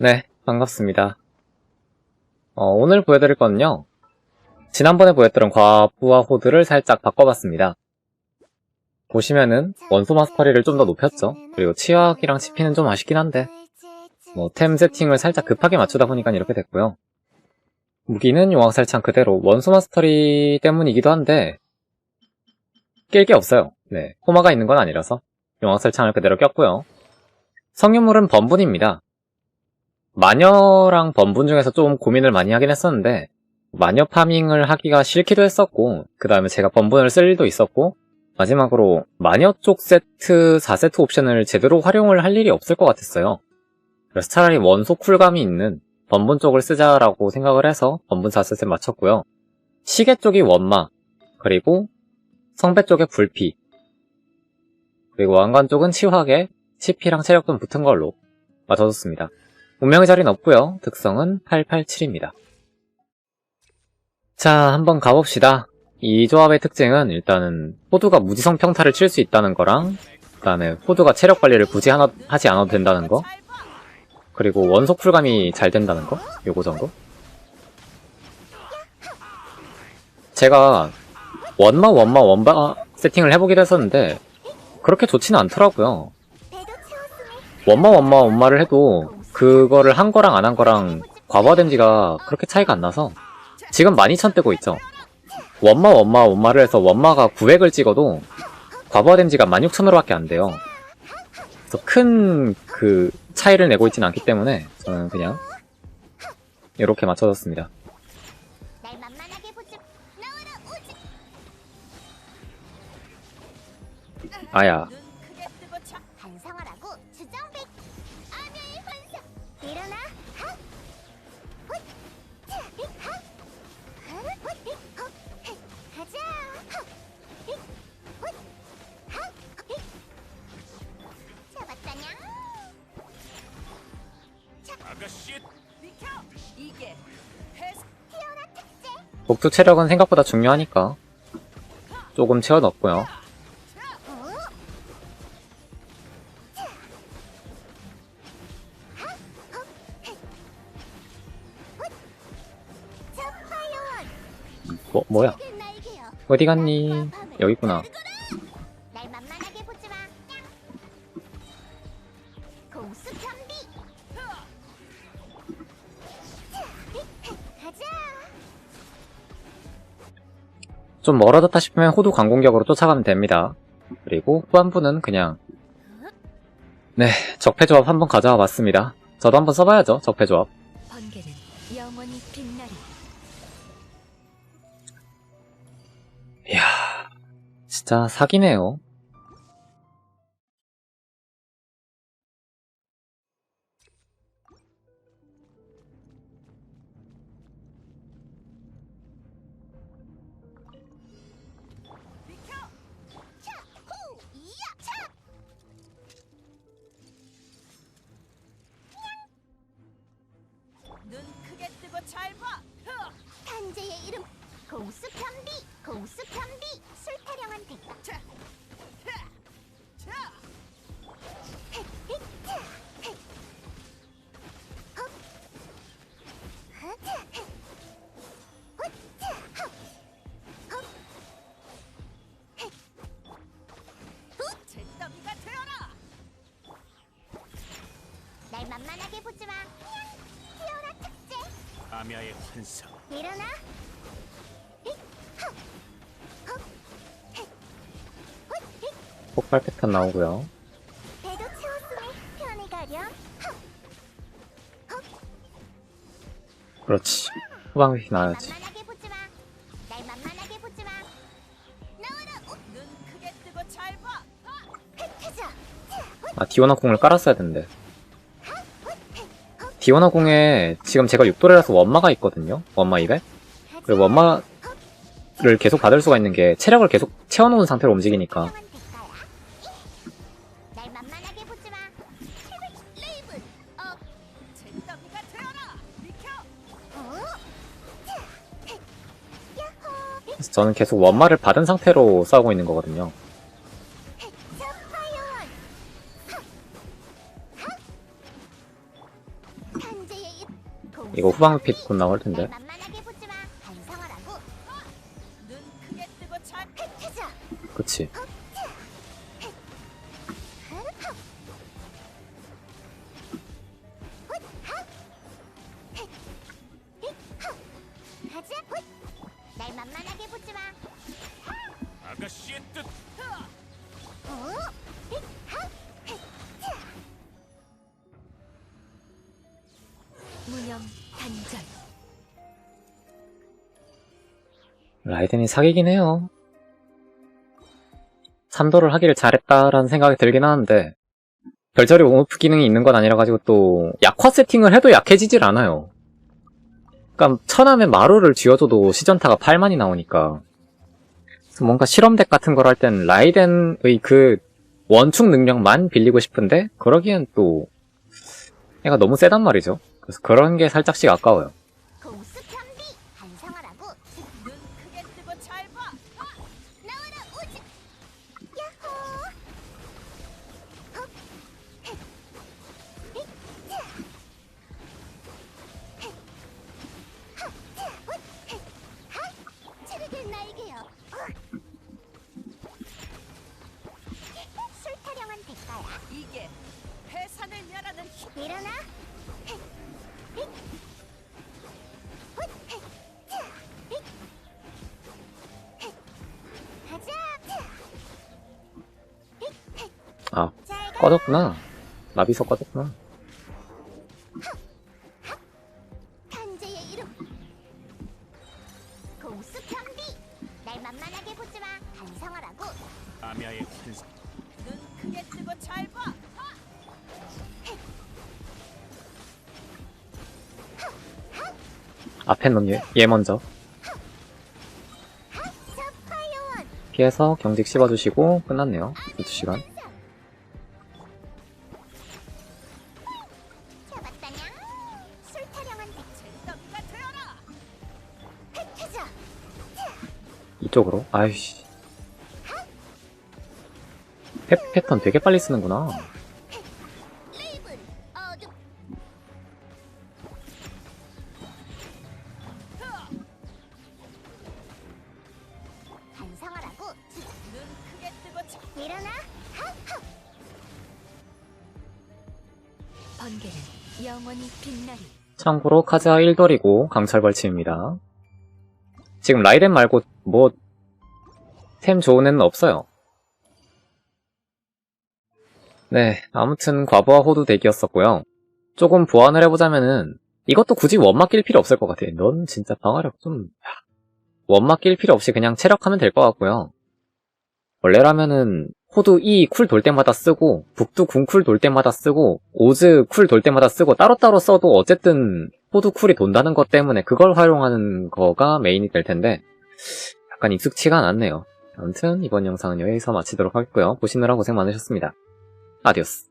네, 반갑습니다. 어, 오늘 보여드릴 건요. 지난번에 보였던 과부와 호드를 살짝 바꿔봤습니다. 보시면은 원소 마스터리를 좀 더 높였죠. 그리고 치약이랑 치피는 좀 아쉽긴 한데 뭐 템 세팅을 살짝 급하게 맞추다 보니까 이렇게 됐고요. 무기는 용왕살창 그대로 원소 마스터리 때문이기도 한데 낄게 없어요. 네, 호마가 있는 건 아니라서 용왕살창을 그대로 꼈고요. 성유물은 번분입니다. 마녀랑 번분 중에서 좀 고민을 많이 하긴 했었는데 마녀 파밍을 하기가 싫기도 했었고 그 다음에 제가 번분을 쓸 일도 있었고 마지막으로 마녀 쪽 세트 4세트 옵션을 제대로 활용을 할 일이 없을 것 같았어요. 그래서 차라리 원소 쿨감이 있는 번분 쪽을 쓰자라고 생각을 해서 번분 4세트에 맞췄고요. 시계 쪽이 원마 그리고 성배 쪽에 불피 그리고 왕관 쪽은 치화계, 치피랑 체력 좀 붙은 걸로 맞춰줬습니다. 운명의 자리는 없고요. 특성은 887입니다. 자, 한번 가봅시다. 이 조합의 특징은 일단은 호두가 무지성 평타를 칠 수 있다는 거랑 그 다음에 호두가 체력 관리를 굳이 하나, 하지 않아도 된다는 거 그리고 원속 풀감이 잘 된다는 거 요거 정도 제가 원마 원마 원바 세팅을 해보기도 했었는데 그렇게 좋지는 않더라고요 원마 원마 원마를 해도 그거를 한 거랑 안 한 거랑 과부하 댐지가 그렇게 차이가 안 나서 지금 12,000 뜨고 있죠. 원마 원마 원마를 해서 원마가 900을 찍어도 과부하 댐지가 16,000으로 밖에 안 돼요. 그래서 큰 그 차이를 내고 있지는 않기 때문에 저는 그냥 이렇게 오지 아야, 일어나! 히, 가자. 잡았다냐? 아가씨. 비켜 이게 복수 체력은 생각보다 중요하니까. 조금 채워 넣었고요. 뭐, 뭐야? 어디 갔니? 여기 있구나. 좀 멀어졌다 싶으면 호두 강공격으로 쫓아가면 됩니다. 그리고 후반부는 그냥 네 적폐조합 한번 가져와 봤습니다. 저도 한번 써봐야죠 적폐조합. 진짜 사기네요. 만만하게 보지 마. 태어나 특제. 아미아의 환상 일어나. 폭발 패턴 나오고요. 배도 채웠으니 편히 가렴. 그렇지. 후방이 나와야지. 만만하게 보지 마. 날 만만하게 보지 마. 나와라. 어, 눈 크게 뜨고 잘 봐. 흩어져. 아 디오나 공을 깔았어야 되는데. 디오나 공에 지금 제가 6도레라서 원마가 있거든요. 원마 200. 그리고 원마를 계속 받을 수가 있는 게 체력을 계속 채워놓은 상태로 움직이니까. 그래서 저는 계속 원마를 받은 상태로 싸우고 있는 거거든요. 이거 후방 핏곧 나올 날 텐데. 그치. 가자. 훗. 날 만만하게 보지 마. 아가씨의 뜻. 어? 라이덴이 사기긴 해요. 삼도를 하기를 잘했다라는 생각이 들긴 하는데, 별자리 옹호프 기능이 있는 건 아니라가지고 또, 약화 세팅을 해도 약해지질 않아요. 그니까, 천함에 마루를 쥐어줘도 시전타가 8만이 나오니까. 뭔가 실험덱 같은 걸 할 땐 라이덴의 그, 원축 능력만 빌리고 싶은데, 그러기엔 또, 얘가 너무 세단 말이죠. 그래서 그런 게 살짝씩 아까워요. 눈 크게 뜨고 잘 봐. 나와라 오지. 야호. 헉. 헷. 헷. 자. 헷. 하. 자. 훗. 헷. 하. 찌르게 날개요. 어. 술 타령한 대가야. 이게 회산을 멸하는 힘. 일어나. 헷. 헷. 꺼졌구나. 나비서 꺼졌구나. 아미아의 환상. 눈 크게 뜨고 잘 봐. 앞에 놈 얘, 얘 먼저. 피해서 경직 씹어주시고 끝났네요. 12시간. 이쪽으로. 아이씨. 패, 패턴 되게 빨리 쓰는구나. 참고로 카즈하 1돌이고 강철 벌침입니다. 지금 라이덴 말고 뭐 템 좋은 애는 없어요. 네, 아무튼 과부하 호두 덱이었었고요. 조금 보완을 해보자면은 이것도 굳이 원막 낄 필요 없을 것 같아. 넌 진짜 방어력 좀 원막 낄 필요 없이 그냥 체력하면 될 것 같고요. 원래라면은 호두 E 쿨 돌 때마다 쓰고 북두 궁 쿨 돌 때마다 쓰고 오즈 쿨 돌 때마다 쓰고 따로따로 써도 어쨌든 호두 쿨이 돈다는 것 때문에 그걸 활용하는 거가 메인이 될 텐데 약간 익숙치가 않았네요. 아무튼 이번 영상은 여기서 마치도록 하겠고요. 보시느라 고생 많으셨습니다. 아디오스.